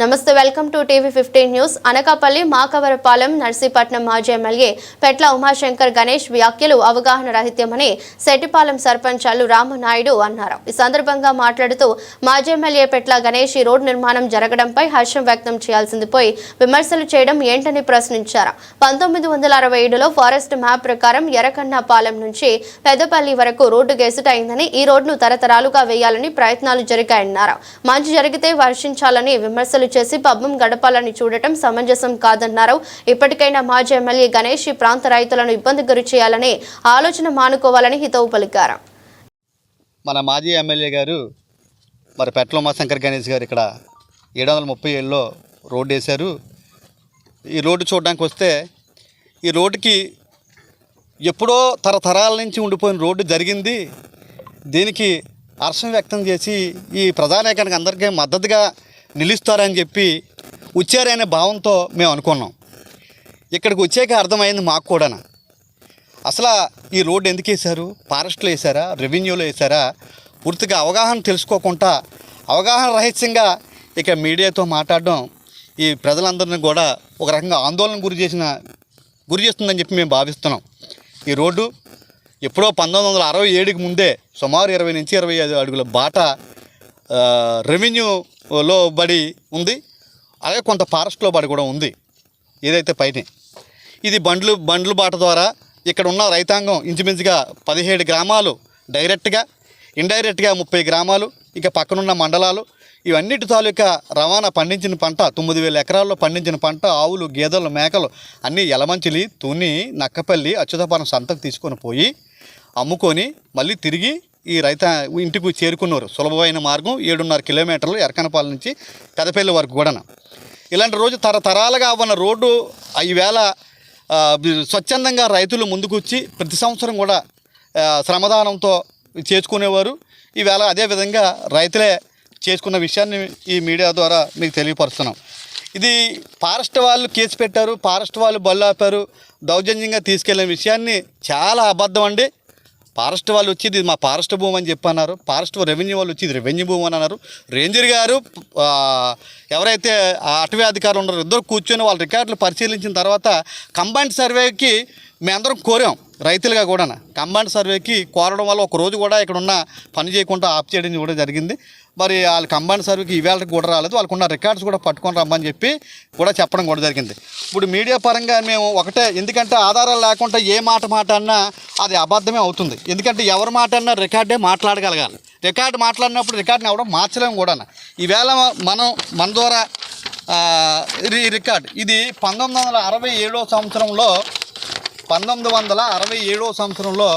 నమస్తే welcome to TV fifteen news. Anakapalli Makavarapalem Narsipatnam మాజీ MLA పెట్ల ఉమాశంకర్ గణేష్ వ్యాఖ్యలు అవగాహన రహిత్యమని సెట్టిపాలెం సర్పంచ్ అల్లు రామనాయుడు అన్నారు. ఈ సందర్భంగా మాట్లాడుతూ మాజీ ఎమ్మెల్యే పెట్ల గణేష్ ఈ రోడ్డు నిర్మాణం జరగడంపై హర్షం వ్యక్తం చేయాల్సింది పోయి విమర్శలు చేయడం ఏంటని ప్రశ్నించారు. పంతొమ్మిది వందల అరవై ఏడులో ఫారెస్ట్ మ్యాప్ ప్రకారం ఎర్రకన్నపాలెం నుంచి పెద్దపల్లి వరకు రోడ్డు గెసుటైందని ఈ రోడ్డును తరతరాలుగా వేయాలని ప్రయత్నాలు జరిగాయన్నారు. మంచి జరిగితే వర్షించాలని విమర్శలు చేసి పబ్బం గడపాలని చూడటం సమంజసం కాదన్నారు. ఇప్పటికైనా మాజీ ఎమ్మెల్యే గణేష్ ఈ ప్రాంత రైతులను ఇబ్బంది గురి చేయాలని ఆలోచన మానుకోవాలని హితవు పలికారు. మన మాజీ ఎమ్మెల్యే గారు మరి పెట్ల ఉమాశంకర్ గణేష్ గారు ఇక్కడ ఏడు వందల ముప్పై ఏళ్ళలో రోడ్డు వేశారు. ఈ రోడ్డు చూడడానికి వస్తే ఈ రోడ్డుకి ఎప్పుడో తరతరాల నుంచి ఉండిపోయిన రోడ్డు జరిగింది. దీనికి హర్షం వ్యక్తం చేసి ఈ ప్రధానికానికి అందరికీ మద్దతుగా నిలుస్తారని చెప్పి వచ్చారనే భావంతో మేము అనుకున్నాం. ఇక్కడికి వచ్చాక అర్థమైంది మాకు కూడా అసలు ఈ రోడ్డు ఎందుకు వేశారు? ఫారెస్ట్లో వేశారా? రెవెన్యూలో వేశారా? పూర్తిగా అవగాహన తెలుసుకోకుండా అవగాహన రహస్యంగా ఇక మీడియాతో మాట్లాడడం ఈ ప్రజలందరినీ కూడా ఒక రకంగా ఆందోళన గురి చేసిన గురి చేస్తుందని చెప్పి మేము భావిస్తున్నాం. ఈ రోడ్డు ఎప్పుడో పంతొమ్మిది వందల అరవై ఏడుకి ముందే సుమారు ఇరవై నుంచి ఇరవై ఐదు అడుగుల బాట రెవెన్యూ లో బడి ఉంది. అలాగే కొంత ఫారెస్ట్లో బడి కూడా ఉంది. ఏదైతే పైన. ఇది బండ్లు బండ్లు బాట ద్వారా ఇక్కడ ఉన్న రైతాంగం ఇంచుమించుగా పదిహేడు గ్రామాలు డైరెక్ట్గా ఇండైరెక్ట్గా ముప్పై గ్రామాలు ఇక పక్కనున్న మండలాలు ఇవన్నిటి తాలూకా రవాణా పండించిన పంట తొమ్మిది వేల ఎకరాల్లో పండించిన పంట ఆవులు గేదెలు మేకలు అన్నీ ఎలమంచిలి తుని నక్కపల్లి అచ్యుతపరం సంతకు తీసుకొని పోయి అమ్ముకొని మళ్ళీ తిరిగి ఈ రైత ఇంటికి చేరుకున్నారు. సులభమైన మార్గం ఏడున్నర కిలోమీటర్లు ఎరకనపాల నుంచి పెదపల్లి వరకు కూడా ఇలాంటి రోజు తరతరాలుగా ఉన్న రోడ్డు ఈవేళ స్వచ్ఛందంగా రైతులు ముందుకొచ్చి ప్రతి సంవత్సరం కూడా శ్రమదానంతో చేసుకునేవారు. ఈవేళ అదేవిధంగా రైతులే చేసుకున్న విషయాన్ని ఈ మీడియా ద్వారా మీకు తెలియపరుస్తున్నాం. ఇది ఫారెస్ట్ వాళ్ళు కేసు పెట్టారు ఫారెస్ట్ వాళ్ళు బళ్ళు ఆపారు దౌర్జన్యంగా తీసుకెళ్ళిన విషయాన్ని చాలా అబద్ధం అండి. ఫారెస్ట్ వాళ్ళు వచ్చి ఇది మా ఫారెస్ట్ భూమి అని చెప్పి అన్నారు ఫారెస్ట్ రెవెన్యూ వాళ్ళు వచ్చి ఇది రెవెన్యూ భూమి అని అన్నారు. రేంజర్ గారు ఎవరైతే అటవీ అధికారులు ఉన్నారో ఇద్దరు కూర్చొని వాళ్ళ రికార్డులు పరిశీలించిన తర్వాత కంబైన్డ్ సర్వేకి మేమందరం కోరాం. రైతులుగా కూడా కంబైండ్ సర్వేకి కోరడం వల్ల ఒక రోజు కూడా ఇక్కడ ఉన్న పని చేయకుండా ఆఫ్ చేయడం కూడా జరిగింది. మరి వాళ్ళ కంబైండ్ సర్వేకి ఇవాళ కూడా రాలేదు. వాళ్ళకున్న రికార్డ్స్ కూడా పట్టుకొని రమ్మని చెప్పి కూడా చెప్పడం కూడా జరిగింది. ఇప్పుడు మీడియా పరంగా మేము ఒకటే ఎందుకంటే ఆధారాలు లేకుండా ఏ మాట మాట అన్నా అది అబద్ధమే అవుతుంది. ఎందుకంటే ఎవరి మాట అన్నా రికార్డే మాట్లాడగలగాలి. రికార్డు మాట్లాడినప్పుడు రికార్డుని ఎవడం మార్చలేము కూడా ఈవేళ మనం మన ద్వారా రికార్డ్ ఇది పంతొమ్మిది వందల అరవై ఏడో సంవత్సరంలో పంతొమ్మిది వందల అరవై ఏడవ సంవత్సరంలో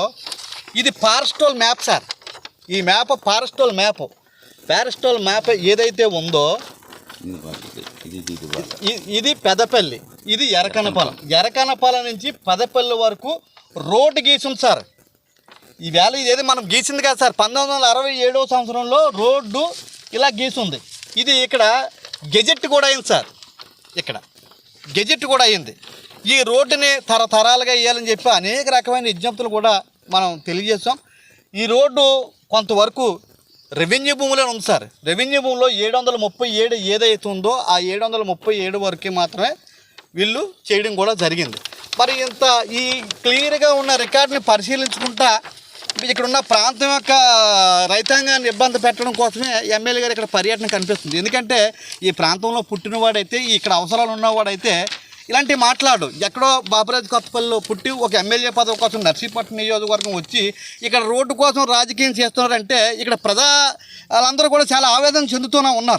ఇది ఫారెస్టోల్ మ్యాప్ సార్. ఈ మ్యాప్ ఫారెస్టోల్ మ్యాప్. పారస్టోల్ మ్యాప్ ఏదైతే ఉందో ఇది పెదపల్లి ఇది ఎరకనపాలెం. ఎరకనపాలెం నుంచి పెదపల్లి వరకు రోడ్డు గీసింది సార్. ఈ వేళ ఇదేది మనం గీసింది కదా సార్. పంతొమ్మిది వందల అరవై ఏడవ సంవత్సరంలో రోడ్డు ఇలా గీసింది ఇది ఇక్కడ గెజెట్ కూడా అయింది సార్. ఇక్కడ గెజెట్ కూడా అయింది. ఈ రోడ్డుని తరతరాలుగా వేయాలని చెప్పి అనేక రకమైన విజ్ఞప్తులు కూడా మనం తెలియజేస్తాం ఈ రోడ్డు కొంతవరకు రెవెన్యూ భూమిలో ఉంది సార్. రెవెన్యూ భూమిలో ఏడు వందల ముప్పై ఏడు ఏదైతే ఉందో ఆ ఏడు వందల ముప్పై ఏడు వరకు మాత్రమే వీళ్ళు చేయడం కూడా జరిగింది. మరి ఇంత ఈ క్లియర్గా ఉన్న రికార్డుని పరిశీలించుకుంటా ఇక్కడ ఉన్న ప్రాంతం యొక్క రైతాంగాన్ని ఇబ్బంది పెట్టడం కోసమే ఎమ్మెల్యే గారు ఇక్కడ పర్యటన కనిపిస్తుంది. ఎందుకంటే ఈ ప్రాంతంలో పుట్టినవాడైతే ఇక్కడ అవసరాలు ఉన్నవాడైతే ఇలాంటి మాట్లాడు. ఎక్కడో బాబురాజు కొత్తపల్లిలో పుట్టి ఒక ఎమ్మెల్యే పదవి కోసం నర్సీపట్నం నియోజకవర్గం వచ్చి ఇక్కడ రోడ్డు కోసం రాజకీయం చేస్తున్నారంటే ఇక్కడ ప్రజా వాళ్ళందరూ కూడా చాలా ఆవేదన చెందుతూనే ఉన్నారు.